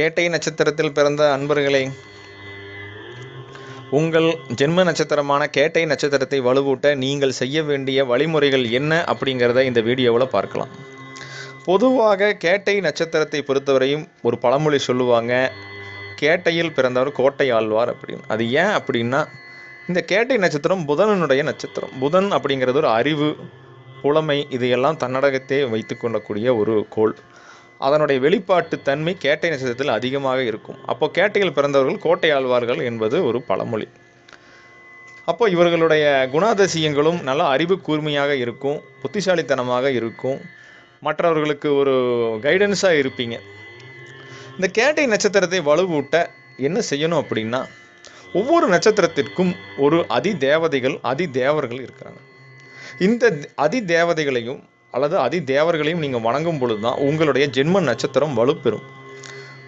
கேட்டை நட்சத்திரத்தில் பிறந்த அன்பர்களே உங்கள் ஜென்ம நட்சத்திரமான கேட்டை நட்சத்திரத்தை வலுவூட்ட நீங்கள் செய்ய வேண்டிய வழிமுறைகள் என்ன அப்படிங்கிறத இந்த வீடியோவில் பார்க்கலாம். பொதுவாக கேட்டை நட்சத்திரத்தை பொறுத்தவரையும் ஒரு பழமொழி சொல்லுவாங்க கேட்டையில் பிறந்தவர் கோட்டை ஆழ்வார் அப்படின்னு. அது ஏன் அப்படின்னா இந்த கேட்டை நட்சத்திரம் புதனனுடைய நட்சத்திரம். புதன் அப்படிங்கிறது ஒரு அறிவு புலமை இதையெல்லாம் தன்னடகத்தை வைத்து கொள்ளக்கூடிய ஒரு கோள். அதனுடைய வெளிப்பாட்டு தன்மை கேட்டை நட்சத்திரத்தில் அதிகமாக இருக்கும். அப்போ கேட்டையில் பிறந்தவர்கள் கோட்டை ஆழ்வார்கள் என்பது ஒரு பழமொழி. அப்போ இவர்களுடைய குணாதிசயங்களும் நல்ல அறிவு கூர்மையாக இருக்கும் புத்திசாலித்தனமாக இருக்கும். மற்றவர்களுக்கு ஒரு கைடன்ஸாக இருப்பீங்க. இந்த கேட்டை நட்சத்திரத்தை வலுவூட்ட என்ன செய்யணும் அப்படின்னா ஒவ்வொரு நட்சத்திரத்திற்கும் ஒரு அதி தேவதைகள் அதி தேவர்கள் இருக்கிறாங்க. இந்த அதி தேவதைகளையும் அல்லது அதி தேவர்களையும் நீங்கள் வணங்கும் பொழுது தான் உங்களுடைய ஜென்ம நட்சத்திரம் வலுப்பெறும்.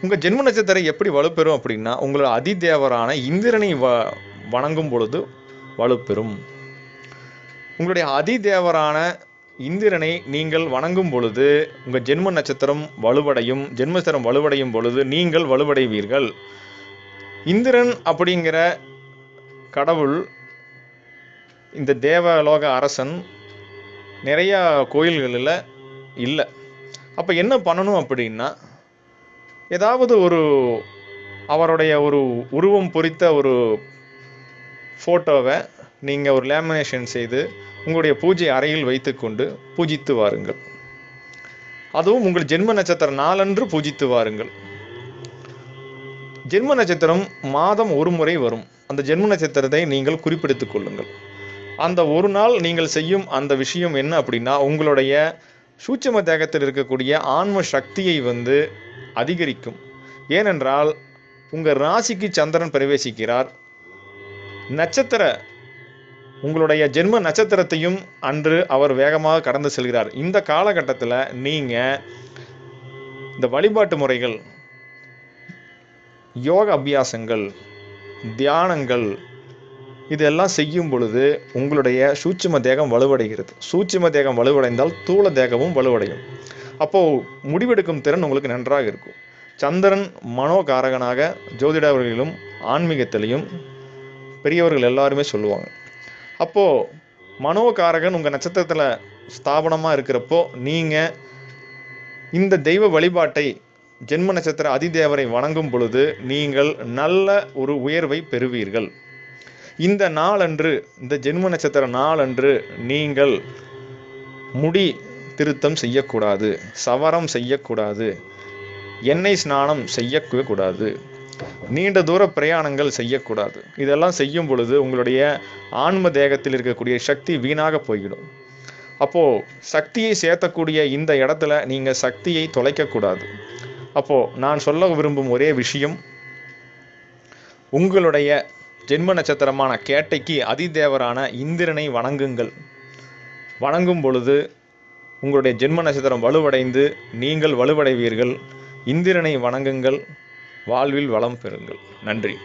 உங்கள் ஜென்ம நட்சத்திரம் எப்படி வலுப்பெறும் அப்படின்னா உங்களோட அதிதேவரான இந்திரனை வ வணங்கும் பொழுது வலுப்பெறும். உங்களுடைய அதி தேவரான இந்திரனை நீங்கள் வணங்கும் பொழுது உங்கள் ஜென்ம நட்சத்திரம் வலுவடையும் ஜென்மஸ்தரம் வலுவடையும் பொழுது நீங்கள் வலுவடைவீர்கள். இந்திரன் அப்படிங்கிற கடவுள் இந்த தேவலோக அரசன் நிறையா கோயில்களில் இல்லை. அப்போ என்ன பண்ணணும் அப்படின்னா ஏதாவது ஒரு அவருடைய ஒரு உருவம் பொறித்த ஒரு ஃபோட்டோவை நீங்கள் ஒரு லேமினேஷன் செய்து உங்களுடைய பூஜை அறையில் வைத்துக்கொண்டு பூஜித்து வாருங்கள். அதுவும் உங்கள் ஜென்ம நட்சத்திர நாளன்று பூஜித்து வாருங்கள். ஜென்ம நட்சத்திரம் மாதம் ஒரு முறை வரும். அந்த ஜென்ம நட்சத்திரத்தை நீங்கள் குறிப்பிடுத்துக் கொள்ளுங்கள். அந்த ஒரு நாள் நீங்கள் செய்யும் அந்த விஷயம் என்ன அப்படின்னா உங்களுடைய சூட்சம தேகத்தில் இருக்கக்கூடிய ஆன்ம சக்தியை வந்து அதிகரிக்கும். ஏனென்றால் உங்கள் ராசிக்கு சந்திரன் பிரவேசிக்கிறார். நட்சத்திர உங்களுடைய ஜென்ம நட்சத்திரத்தையும் அன்று அவர் வேகமாக கடந்து செல்கிறார். இந்த காலகட்டத்தில் நீங்கள் இந்த வழிபாட்டு முறைகள் யோக அபியாசங்கள் தியானங்கள் இதெல்லாம் செய்யும் பொழுது உங்களுடைய சூட்சும தேகம் வலுவடைகிறது. சூட்சும தேகம் வலுவடைந்தால் தூள தேகமும் வலுவடையும். அப்போது முடிவெடுக்கும் திறன் உங்களுக்கு நன்றாக இருக்கும். சந்திரன் மனோகாரகனாக ஜோதிடவர்களிலும் ஆன்மீகத்திலையும் பெரியவர்கள் எல்லாருமே சொல்லுவாங்க. அப்போது மனோகாரகன் உங்கள் நட்சத்திரத்தில் ஸ்தாபனமாக இருக்கிறப்போ நீங்கள் இந்த தெய்வ வழிபாட்டை ஜென்ம நட்சத்திர அதிதேவரை வணங்கும் பொழுது நீங்கள் நல்ல ஒரு உயர்வை பெறுவீர்கள். இந்த நாளன்று இந்த ஜென்ம நட்சத்திர நாளன்று நீங்கள் முடி திருத்தம் செய்யக்கூடாது சவரம் செய்யக்கூடாது எண்ணெய் ஸ்நானம் செய்யக்கூடாது நீண்ட தூர பிரயாணங்கள் செய்யக்கூடாது. இதெல்லாம் செய்யும் பொழுது உங்களுடைய ஆன்ம தேகத்தில் இருக்கக்கூடிய சக்தி வீணாக போய்விடும். அப்போது சக்தியை சேர்த்தக்கூடிய இந்த இடத்துல நீங்கள் சக்தியை தொலைக்கக்கூடாது. அப்போது நான் சொல்ல விரும்பும் ஒரே விஷயம் உங்களுடைய ஜென்ம நட்சத்திரமான கேட்டைக்கு அதிதேவரான இந்திரனை வணங்குங்கள். வணங்கும் பொழுது உங்களுடைய ஜென்ம நட்சத்திரம் வலுவடைந்து நீங்கள் வலுவடைவீர்கள். இந்திரனை வணங்குங்கள். வாழ்வில் வளம் பெறுங்கள். நன்றி.